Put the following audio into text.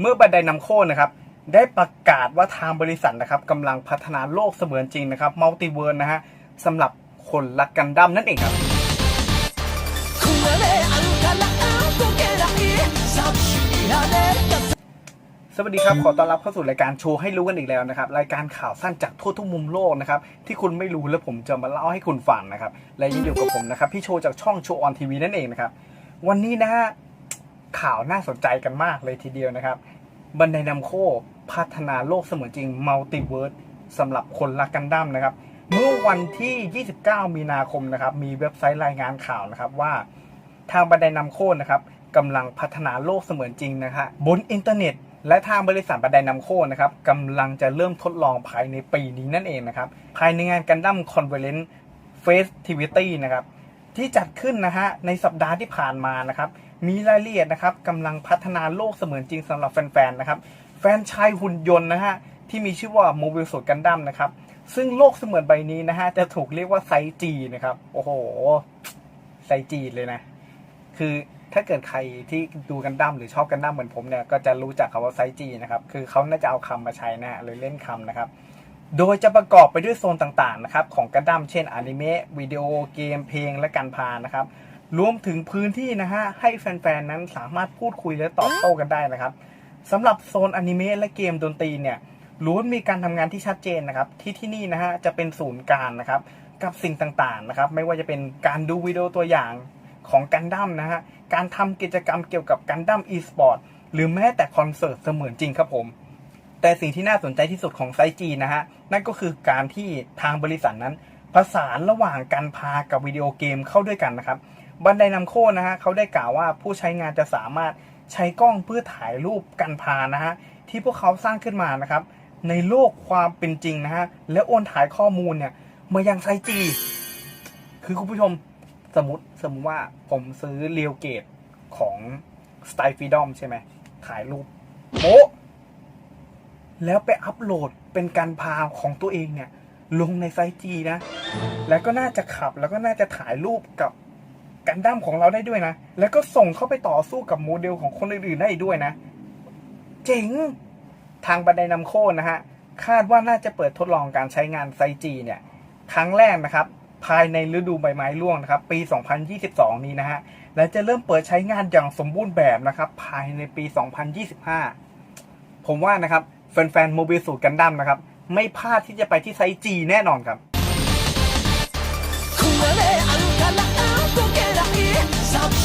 เมื่อบันไดนำโค้นะครับได้ประกาศว่าทางบริษัทนะครับกำลังพัฒนาโลกเสมือนจริงนะครับมัลติเวิร์นะฮะสำหรับคนรักกันดั้มนั่นเองครับสวัสดีครับ ขอต้อนรับเข้าสู่รายการโชว์ให้รู้กันอีกแล้วนะครับ รายการข่าวสั้นจากทั่วทุกมุมโลกนะครับ ที่คุณไม่รู้และผมจะมาเล่าให้คุณฟังนะครับ และยังอยู่กับผมนะครับ พี่โชว์จากช่องโชว์ออนทีวีนั่นเองนะครับ วันนี้นะฮะ ข่าวน่าสนใจกันมากเลยทีเดียวนะครับ บันไดนำโคพัฒนาโลกเสมือนจริงมัลติเวิร์สสำหรับคนรักกันดั้มนะครับ เมื่อวันที่ 29 มีนาคมนะครับ มีเว็บไซต์รายงานข่าวนะครับว่า ทางบันไดนำโค้นะครับกำลังพัฒนาโลกเสมือนจริงนะฮะบนอินเทอร์เน็ต และทางบริษัทบันไดนำโค้นะครับกำลังจะเริ่มทดลองภายในปีนี้นั่นเองนะครับ ภายในงานกันดั้มคอนเฟอเรนซ์เฟสทิวิตี้นะครับที่จัดขึ้นนะฮะในสัปดาห์ที่ผ่านมานะครับ มีรายละเอียดนะครับกำลังพัฒนาโลกเสมือนจริงสำหรับแฟนๆนะครับแฟนชายหุ่นยนต์นะฮะที่มีชื่อว่าโมบิลสูตกันดั้มนะครับซึ่งโลกเสมือนใบนี้นะฮะจะถูกเรียกว่าไซจีนะครับโอ้โหไซจีเลยนะ คือถ้าเกิดใครที่ดูกันดั้มหรือชอบกันดั้มเหมือนผมเนี่ยก็จะรู้จักคำว่าไซจีนะครับคือเขาน่าจะเอาคำมาใช้นะฮะเลยเล่นคำนะครับโดยจะประกอบไปด้วยโซนต่างๆนะครับของกันดั้มเช่นอนิเมะวิดีโอเกมเพลงและการพานะครับ รวมถึงพื้นที่นะฮะ ให้แฟนๆ นั้นสามารถพูดคุยและตอบโต้กันได้นะครับสำหรับโซนอนิเมะและเกมดนตรีเนี่ยล้วนมีการทำงานที่ชัดเจนนะครับ ที่ที่นี่นะฮะจะเป็นศูนย์กลางนะครับ กับสิ่งต่างๆนะครับ ไม่ว่าจะเป็นการดูวิดีโอตัวอย่างของกันดั้มนะฮะการทำกิจกรรมเกี่ยวกับกันดั้มอีสปอร์ตหรือแม้แต่คอนเสิร์ตเสมือนจริงครับผม แต่สิ่งที่น่าสนใจที่สุดของไซจีนะฮะนั่นก็คือการที่ทางบริษัทนั้น ประสานระหว่างการพากับวิดีโอเกมเข้าด้วยกันนะครับ บันไดนำโค้นะฮะเขาได้กล่าวว่าผู้ใช้งานจะสามารถใช้กล้องเพื่อถ่ายรูปกันพานะฮะที่พวกเขาสร้างขึ้นมานะครับ ในโลกความเป็นจริงนะฮะและโอนถ่ายข้อมูลเนี่ยมายังไซจีคือคุณผู้ชมสมมติสมมติว่าผมซื้อเรียวเกตของสไตล์ฟ e ดอมใช่ไหมถ่ายรูปโป๊ะแล้วไปอัพโหลดเป็นการพาของตัวเองเนี่ย ลงในไซจีนะ แล้วก็น่าจะขับแล้วก็น่าจะถ่ายรูปกับ กันดั้มของเราได้ด้วยนะ แล้วก็ส่งเข้าไปต่อสู้กับโมเดลของคนอื่นๆได้ด้วยนะ เจ๋ง ทางบันไดนำโค้นะฮะ คาดว่าน่าจะเปิดทดลองการใช้งานไซจีเนี่ย ครั้งแรกนะครับ ภายในฤดูใบไม้ร่วงนะครับ ปี 2022 นี้นะฮะ และจะเริ่มเปิดใช้งานอย่างสมบูรณ์แบบนะครับ ภายในปี 2025 ผมว่านะครับแฟนๆโมบิลสูตรกันดั้มนะครับ ไม่พลาดที่จะไปที่ไซจีแน่นอนครับ touch